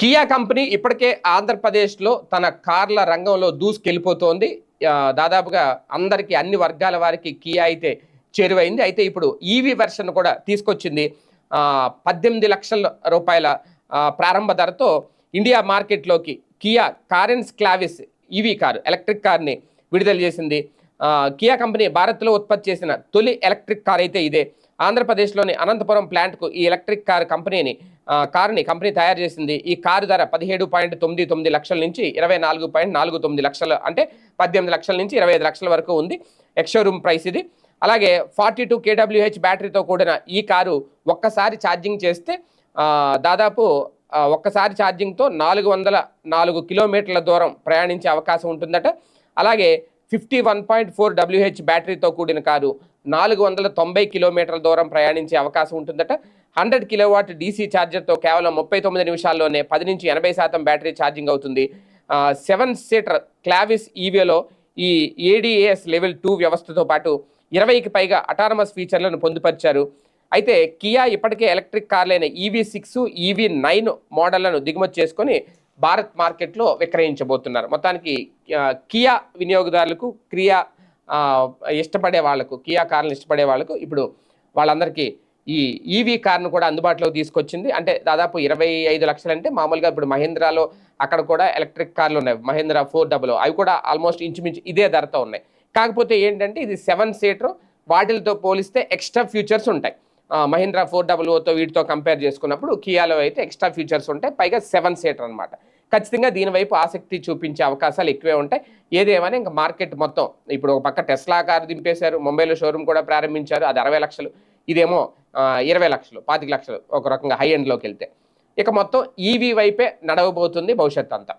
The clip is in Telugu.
కియా కంపెనీ ఇప్పటికే ఆంధ్రప్రదేశ్లో తన కార్ల రంగంలో దూసుకెళ్ళిపోతోంది. దాదాపుగా అందరికీ అన్ని వర్గాల వారికి కియా అయితే చేరువైంది. అయితే ఇప్పుడు ఈవీ వెర్షన్ కూడా తీసుకొచ్చింది. పద్దెనిమిది లక్షల రూపాయల ప్రారంభ ధరతో ఇండియా మార్కెట్లోకి Kia Carens Clavis EV car electric కార్ని విడుదల చేసింది. కియా కంపెనీ భారత్లో ఉత్పత్తి చేసిన తొలి ఎలక్ట్రిక్ కార్ అయితే ఇదే. ఆంధ్రప్రదేశ్లోని అనంతపురం ప్లాంట్కు ఈ ఎలక్ట్రిక్ కార్ కంపెనీని కారుని కంపెనీ తయారు చేసింది. ఈ కారు ధర పదిహేడు పాయింట్ తొమ్మిది తొమ్మిది లక్షల నుంచి ఇరవై నాలుగు పాయింట్ నాలుగు తొమ్మిది లక్షలు అంటే పద్దెనిమిది లక్షల నుంచి ఇరవై ఐదు లక్షల వరకు ఉంది ఎక్స్షోరూమ్ ప్రైస్ ఇది. అలాగే ఫార్టీ టూ కేడబ్ల్యూహెచ్ బ్యాటరీతో కూడిన ఈ కారు ఒక్కసారి ఛార్జింగ్ చేస్తే దాదాపు ఒక్కసారి ఛార్జింగ్తో నాలుగు వందల నాలుగు కిలోమీటర్ల దూరం ప్రయాణించే అవకాశం ఉంటుందట. అలాగే fifty one point four WH బ్యాటరీతో కూడిన కారు నాలుగు వందల తొంభై కిలోమీటర్ల దూరం ప్రయాణించే అవకాశం ఉంటుందట. హండ్రెడ్ కిలోవాట్ డీసీ ఛార్జర్తో కేవలం ముప్పై తొమ్మిది నిమిషాల్లోనే పది నుంచి ఎనభై శాతం బ్యాటరీ ఛార్జింగ్ అవుతుంది. సెవెన్ సీటర్ క్లావిస్ ఈవీలో ఈ ఏడిఏఎస్ లెవెల్ టూ వ్యవస్థతో పాటు ఇరవైకి పైగా అటానమస్ ఫీచర్లను పొందుపరిచారు. అయితే కియా ఇప్పటికే ఎలక్ట్రిక్ కార్లైన ఈవీ సిక్స్ ఈవీ నైన్ మోడళ్ళను దిగుమతి చేసుకొని భారత్ మార్కెట్లో విక్రయించబోతున్నారు. మొత్తానికి కియా వినియోగదారులకు క్రియా ఇష్టపడే వాళ్ళకు కియా కార్లను ఇష్టపడే వాళ్ళకు ఇప్పుడు వాళ్ళందరికీ ఈ ఈవీ కార్ను కూడా అందుబాటులోకి తీసుకొచ్చింది. అంటే దాదాపు ఇరవై ఐదు లక్షలు అంటే మామూలుగా ఇప్పుడు మహేంద్రాలో అక్కడ కూడా ఎలక్ట్రిక్ కార్లు ఉన్నాయి. మహేంద్రా ఫోర్ డబుల్ అవి కూడా ఆల్మోస్ట్ ఇంచుమించు ఇదే ధరతో ఉన్నాయి. కాకపోతే ఏంటంటే ఇది సెవెన్ సీటర్ వాటిలతో పోలిస్తే ఎక్స్ట్రా ఫ్యూచర్స్ ఉంటాయి. మహీంద్రా ఫోర్ డబుల్ ఓతో వీటితో కంపేర్ చేసుకున్నప్పుడు కియాలో అయితే ఎక్స్ట్రా ఫీచర్స్ ఉంటాయి. పైగా సెవెన్ సీటర్ అనమాట ఖచ్చితంగా దీని వైపు ఆసక్తి చూపించే అవకాశాలు ఎక్కువే ఉంటాయి. ఏదేమని ఇంకా మార్కెట్ మొత్తం ఇప్పుడు ఒక పక్క టెస్లా కారు దింపేశారు ముంబైలో షోరూమ్ కూడా ప్రారంభించారు అది అరవై లక్షలు ఇదేమో ఇరవై లక్షలు పాతిక లక్షలు ఒక రకంగా హై ఎండ్లోకి వెళ్తే. ఇక మొత్తం ఈవీ వైపే నడవబోతుంది భవిష్యత్ అంతా.